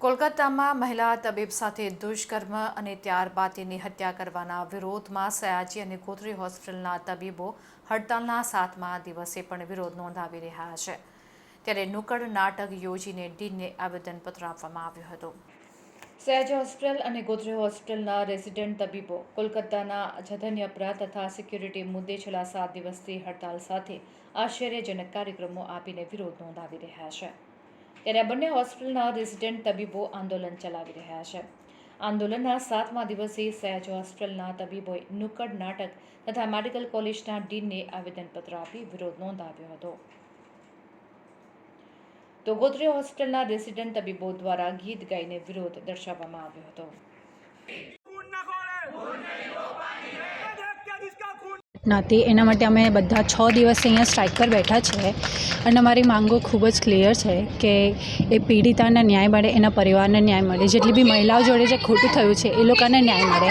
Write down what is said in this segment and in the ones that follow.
કોલકાતામાં મહિલા તબીબ સાથે દુષ્કર્મ અને ત્યારબાદ તેની હત્યા કરવાના વિરોધમાં સયાજી અને ગોત્રી હોસ્પિટલના તબીબો હડતાલના સાતમા દિવસે પણ વિરોધ નોંધાવી રહ્યા છે. ત્યારે નુકડ નાટક યોજીને ડીનને આવેદનપત્ર આપવામાં આવ્યું હતું. સયાજી હોસ્પિટલ અને ગોધરે હોસ્પિટલના રેસિડેન્ટ તબીબો, કોલકાતાના જધન્યપરા તથા સિક્યુરિટી મુદ્દે છેલ્લા સાત દિવસથી હડતાલ સાથે આશ્ચર્યજનક કાર્યક્રમો આપીને વિરોધ નોંધાવી રહ્યા છે. ત્યારે બંને હોસ્પિટલના રેસિડેન્ટ તબીબો આંદોલન ચલાવી રહ્યા છે. આંદોલનના સાતમા દિવસે સયાજ હોસ્પિટલના તબીબોએ નુક્કડ નાટક તથા મેડિકલ કોલેજના ડીનને આવેદનપત્ર આપી વિરોધ નોંધાવ્યો હતો. તો ગોત્રી હોસ્પિટલના રેસિડેન્ટ તબીબો દ્વારા ગીત ગાઈને વિરોધ દર્શાવવામાં આવ્યો હતો. નથી. એના માટે અમે બધા છ દિવસ અહીંયા સ્ટ્રાઇક પર બેઠા છે. અને અમારી માંગો ખૂબ જ ક્લિયર છે કે એ પીડિતાને ન્યાય મળે, એના પરિવારને ન્યાય મળે. જેટલી બી મહિલાઓ જોડે જે ખોટું થયું છે, એ લોકોને ન્યાય મળે.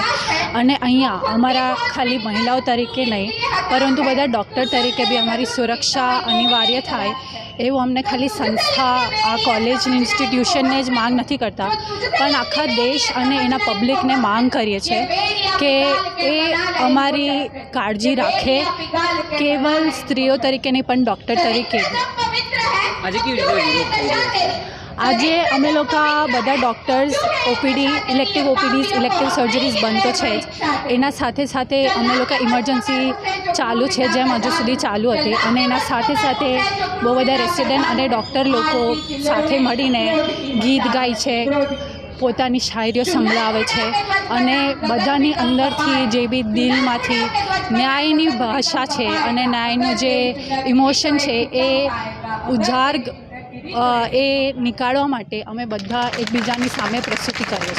અને અહીંયા અમારા ખાલી મહિલાઓ તરીકે નહીં, પરંતુ બધા ડૉક્ટર તરીકે બી અમારી સુરક્ષા અનિવાર્ય થાય એવું અમને ખાલી સંસ્થા, આ કોલેજની ઇન્સ્ટિટ્યુશનને જ માંગ નથી કરતા. પણ આખા દેશ અને એના પબ્લિકને માંગ કરીએ છીએ કે એ અમારી કાળજી રાખે કેવલ સ્ત્રીઓ તરીકે નહીં પણ ડૉક્ટર તરીકે. આજે કેવી રીતે અમે લોકો બધા doctors OPD elective OPDs elective surgeries બંધ તો છે જ. એના સાથે સાથે અમે લોકો ઇમરજન્સી ચાલુ છે જેમ હજુ સુધી ચાલુ હતી. અને એના સાથે સાથે બહુ બધા રેસિડેન્ટ અને ડૉક્ટર લોકો સાથે મળીને ગીત ગાય છે. પોતાની શાયરીઓ સંભળાવે છે અને બધાની અંદરથી જે બી દિલમાંથી ન્યાયની ભાષા છે અને ન્યાયનું જે ઇમોશન છે એ ઉજાર્ગ એ નીકાળવા માટે અમે બધા એકબીજાની સામે પ્રસ્તુતિ કરીએ છીએ.